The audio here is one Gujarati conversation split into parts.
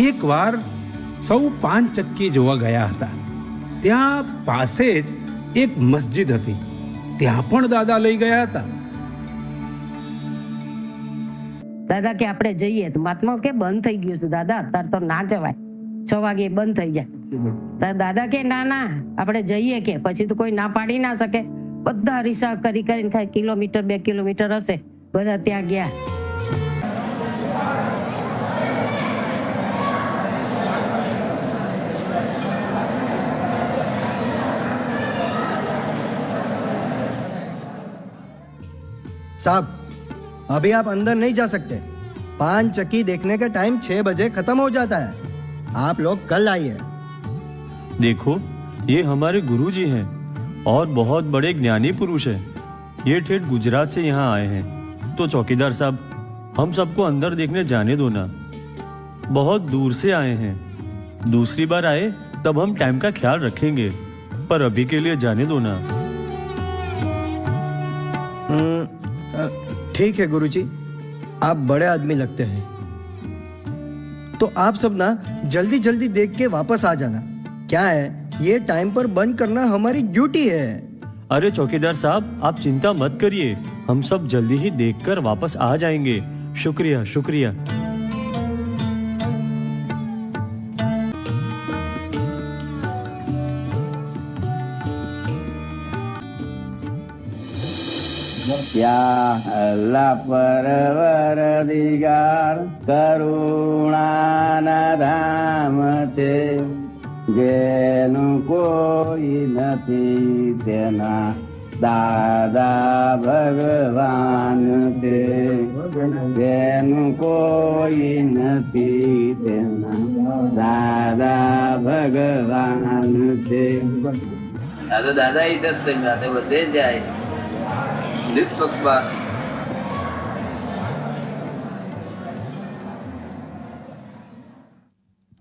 એકવાર સૌ પાંચ ચક્કી જોવા ગયા હતા ત્યાં પાસે જ એક મસ્જિદ હતી ત્યાં પણ દાદા લઈ ગયા હતા દાદા કે આપણે જઈએ તો મહાત્મા કે બંધ થઈ ગયું છે દાદા અત્યારે તો ના જવાય છ વાગે બંધ થઈ જાય દાદા કે ના ના આપણે જઈએ કે પછી તો કોઈ ના પાડી ના શકે બધા રિસા કરી કરીને કિલોમીટર બે કિલોમીટર હશે બધા ત્યાં ગયા साहब अभी आप अंदर नहीं जा सकते पान चक्की देखने का टाइम छह बजे खत्म हो जाता है आप लोग कल आइए देखो ये हमारे गुरु जी हैं और बहुत बड़े ज्ञानी पुरुष हैं ये ठेठ गुजरात से यहाँ आए हैं तो चौकीदार साहब हम सबको अंदर देखने जाने दो ना बहुत दूर से आए हैं दूसरी बार आए तब हम टाइम का ख्याल रखेंगे पर अभी के लिए जाने दो ना हम्म, ठीक है गुरुजी आप बड़े आदमी लगते हैं तो आप सब ना जल्दी जल्दी देख के वापस आ जाना क्या है ये टाइम पर बंद करना हमारी ड्यूटी है अरे चौकीदार साहब आप चिंता मत करिए हम सब जल्दी ही देखकर वापस आ जाएंगे शुक्रिया शुक्रिया યા પરવર દિગાર કરુણાના ધામ છે જેનું કોઈ નથી તેના દાદા ભગવાન છે જેનું કોઈ નથી તેના દાદા ભગવાન છે દાદા દાદા એ સત્સંગ બધે જાય This was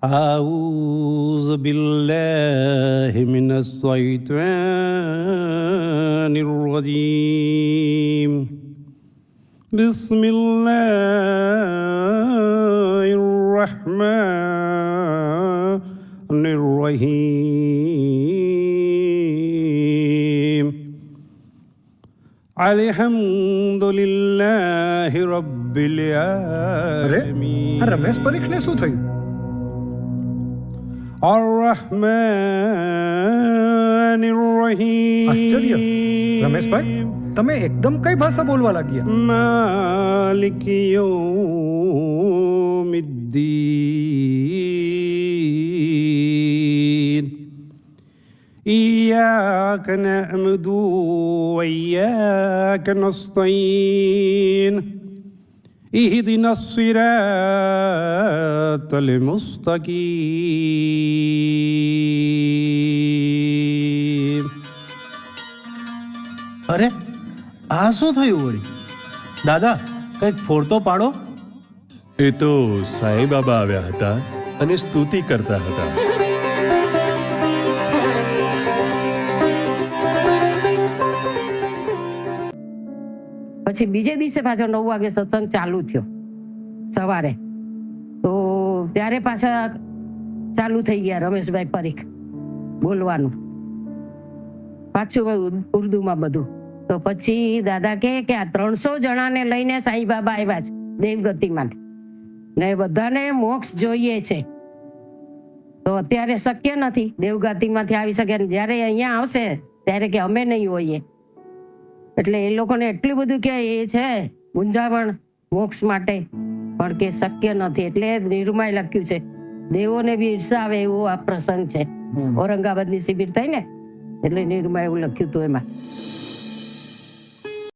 أعوذ بالله من الشيطان الرجيم بسم الله الرحمن الرحيم અલહમદુલિલ્લાહ રબ્બિલ આલમીન અરે રમેશ પરીખને શું થયું અર રહમાનિર રહીમ આશ્ચર્ય રમેશભાઈ તમે એકદમ કઈ ભાષા બોલવા લાગ્યા માલિક યૌમિદ્દીન કને અમદુ વયક નસ્તીન ઈદિનાસિરતલ મુસ્તકી અરે આ શું થયું વડી દાદા કંઈક ખોરતો પાડો એ તો સાઈ બાબા આવ્યા હતા અને સ્તુતિ કરતા હતા પછી બીજે દિવસે પાછો નવ વાગે સત્સંગ ચાલુ થયો સવારે તો ત્યારે પાછા ચાલુ થઈ ગયા રમેશભાઈ પરીખ બોલવાનું પાછું ઉર્દુમાં બધું તો પછી દાદા કે કે આ ત્રણસો જણાને લઈને સાંઈબાબા બાબા આવ્યા છે દેવગતિમાં ને બધાને મોક્ષ જોઈએ છે તો અત્યારે શક્ય નથી દેવગતિમાંથી આવી શકે જ્યારે અહીંયા આવશે ત્યારે કે અમે નહીં હોઈએ એટલે એ લોકોને એટલું બધું કે એ છે ગુંજાવણ મોક્ષ માટે પણ કે શક્ય નથી એટલે નિરુમાય લખ્યું છે દેવોને બી આવે એવો આ પ્રસંગ છે ઔરંગાબાદની શિબિર થઈ ને એટલે નિરુમાય એવું લખ્યું હતું એમાં